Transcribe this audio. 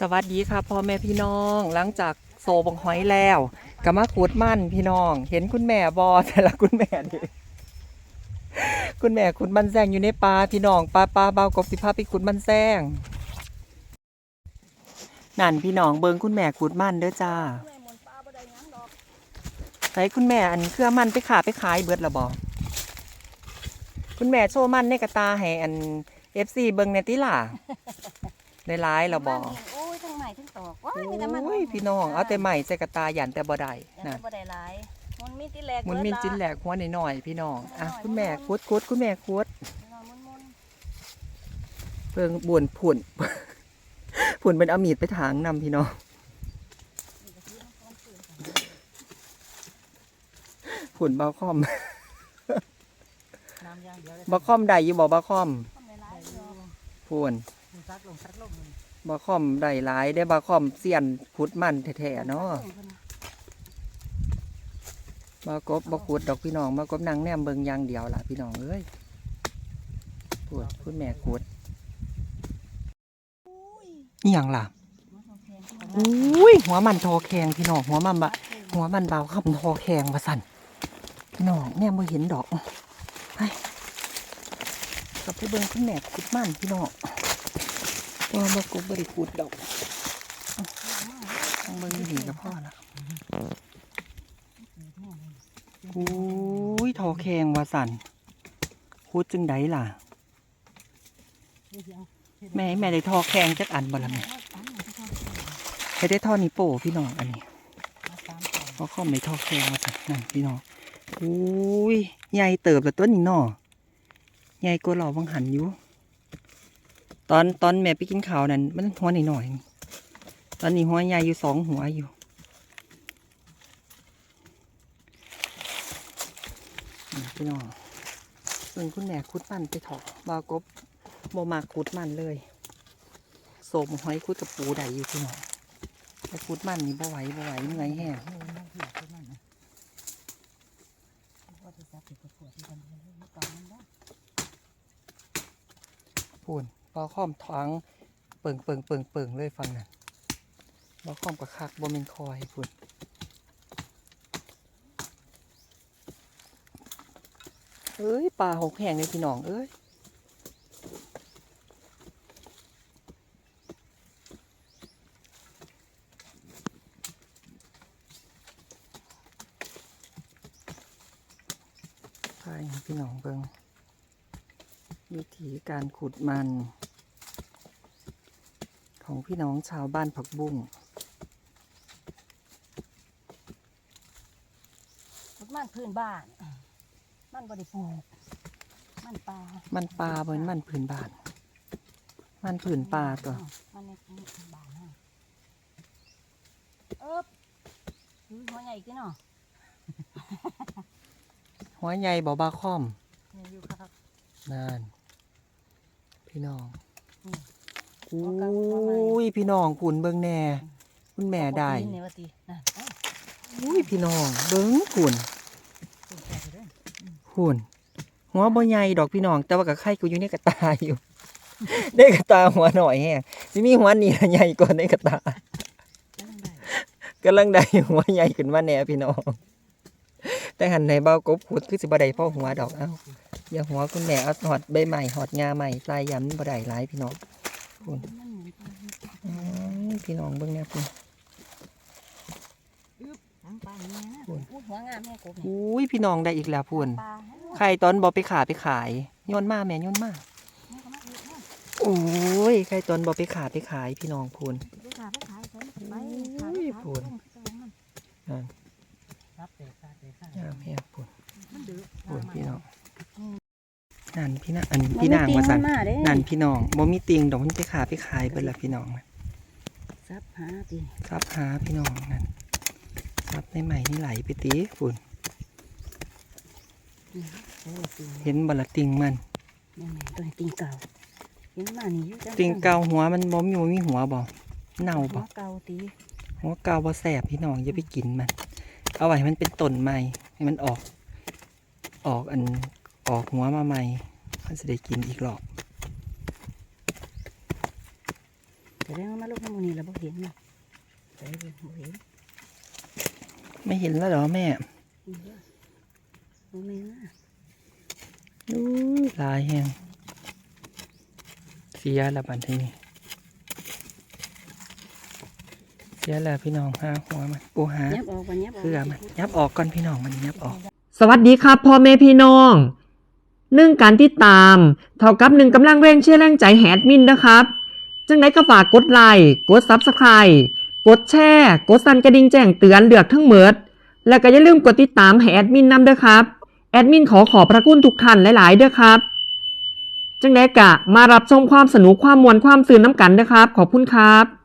สวัสดีค่ะพ่อแม่พี่น้องหลังจากโซบังหอยแล้วก็มาขุดมันพี่น้อง เห็นคุณแม่บอแต่ละคุณแม่ดิคุณแม่ขุดมันแซงอยู่ในปลาพี่น้องปลาปลาเบากบสิพาไปขุดมันแซงนั่นพี่น้องเบิงคุณแม่ขุดมันเด้อจ้าใส่คุณแม่อันเครื่อมันไปขาไปขายเบิดละบอคุณแม่โชว์มันในกระตาให้อันเอฟซีเบิงในติล่ะในร้ายละบอ ยมีแต่มันโอ้ยพี่น้องเอาแต่ใหม่ใส่กระตาหยันแต่บ่ได้ยันนะแต่บ่ได้หลายมันมีติแหลกมันมีจิ้นแหลกหัวหน่อยๆพี่น้องอะคุณแม่คุดคุดคุณแม่คุดมุนเพิ่งบ่วนผุ่นผุ่นเป็นเอามีดไปถางนำพี่น้องผุ่นเบาคอมน้ำย่างเดียวเลยเบาคอมได้อยู่บ่เบาคอมทำหลายๆอยู่ผุ่นซักลงซักลงเบาคอมได้หลายได้บาคอมเสียนขุดมันแท้ๆเนาะเบากบบ่ขุดดอกพี่น้องเบากบนางแนมเบิงยางเดียวล่ะพี่น้องเอ้ยปวดคุณแม่ขุดนี่ยังล่ะอุ้ยหัวมันทอแข็งพี่น้องหัวมันบะหัวมันเบาขับทอแข็งมาสั่นพี่น้องแม่บ่เห็นดอกไปกับไปเบิ่งคุณแม่ขุดมันพี่น้อง ว่าบ่กุบบริขุดดอกต้องเบิ่งดีกับพ่อละอุ้ยทอแขงว่าสันขุดจึงไดล่ะ แม่แม่ได้ทอแขงจักอันบ่ละแม่ให้ได้ท่อนี้โป้พี่น้องอันนี้เพราะข้อมในท่อแคงมาจากนั่นพี่น้องอุ้ยใหญ่เติบแล้วตัวนี้นาะใหญ่กว่าเราบางหันอยู่ ตอนตอนแม่ไปกินข้าวนั่นมันหัวหน่อยๆตอนนี้หัวใหญ่อยู่สองหัวอยู่พี่น้องส่วนคุณแม่คุดมันไปถอกบากบโมมาคุดมันเลยโสมหอยคุดกับปูได้อยู่พี่น้องแต่ขุดมันนี่บ่ไหวบ่ไหวเหนื่อยแห้งพูน ปลาข้อมท้องเปิงเปิงเปิงเปิงเลยฟังนั่นปลาข้อมกับคักบ่เป็นคอยพูนเอ้ยปลาหกแห้งเลยพี่น้องเอ้ยใช่พี่น้องเบิงวิธีการขุดมัน ของพี่น้องชาวบ้านผักบุ้งมันพื้นบ้าน มันบ่ได้ปลูกมันปลา มันปลาเหมือนมันผืนบาน มันผืนปลาตัว มันในพื้นบ้านฮะเอ๊บอุ้ยหัวใหญ่กี่เนาะหัวใหญ่บ่บาคอมเนี่ยอยู่ครับนั่นพี่น้อง อืมอุ้ยพี่น้องขุนเบิงแน่ คุณแม่ได้ปีนเนี่ยว่าตินั่นเอ้าอุ้ยพี่น้องเบิงขุนคุณแก่ไปด้วยขุนหัวบ่ใหญ่ดอกพี่น้อง แต่ว่ากับไข่กูอยู่ในกระตาอยู่ในกระตาหัวหน่อยแฮงสิมีหัวนี่ใหญ่กว่าในกระตาแล้วมันได้กำลังได้หัวใหญ่ขึ้นมาแน่พี่น้องแต่หันในเบ้ากบขุดคือสิบ่ได้พ่อหัวดอกเอ้าอย่าหัวคุณแม่เอาหอดใบใหม่หอดงาใหม่ปลายยำบ่ได้หลายพี่น้อง พุ่นอืมพี่น้องเบิ่งแน่พุ่นทั้งปลาเนี่ยนะโอ้อุ้ยยหัวงามแม่กบเนี่ยอุ้ยพี่น้องได้อีกแล้วพุ่นปลาใครตอนบ่ไปขาไปขายโยนมาแม่โยนมาเนี่ยก็มาอีกเนาะโอ้ยใครตอนบ่ไปขาไปขายพี่น้องพุ่นไปขายไปขายไปไปโอ้ยพูดนั่นรับเตะซาเตะซางามแฮงพุ่นมันดื้อพุ่นพี่น้อง นั่นพี่นางอันพี่นางว่าซั่นมาเด้นั่นพี่น้องบ่มีติงดอกมันไปขาไปขายเบิดละพี่น้องซับหาติซับหาพี่น้องนั่นซับในใหม่นี่ไหลไปตีฝุ่นโอ้ติงเห็นบละติงมันแม่ๆตัวนี้ติงเก่าเห็นมานี่อยู่จัติงเกาหัวมันบ่มีบ่มีหัวบ่เน่าหับ่วเก่าตีหัวเกาบ่แสบพี่น้องอย่าไปกินมัน เอาไว้ให้มันเป็นต้นใหม่ให้มันออก ออกอัน ออกหัวมาใหม่มันจะได้กินอีกรอบแสดงว่ามาลูกน้ำมันนี่เราบ่เห็นนะแต่บ่เห็นไม่เห็นแล้วเหรอแม่นี่เด้อบ่แม่นนะอู้หลายแหงเสียแล้วบัดทีนี้เสียแล้วพี่น้องหาหัวมันโอ้หายับออกบ่ยับออกเพื่อมันยับออกก่อนพี่น้องมันยับออก สวัสดีครับพ่อแม่พี่น้อง หนึ่งการติดตามเท่ากับหนึ่งกำลังแรงเชื่อแรงใจแฮดมินนะครับ จังไดก็ฝากกดไลค์กดซับสไครต์กดแชร์กดสั่นกระดิ่งแจ้งเตือนเลือกทั้งเมิดแล้วก็อย่าลืมกดติดตามให้แอดมินนำเด้อครับ แอดมินขอขอบพระคุณทุกท่านหลายๆเด้อครับ จังไดกะมารับชมความสนุกความมวลความสื่นน้ำกันเด้อครับ ขอบคุณครับ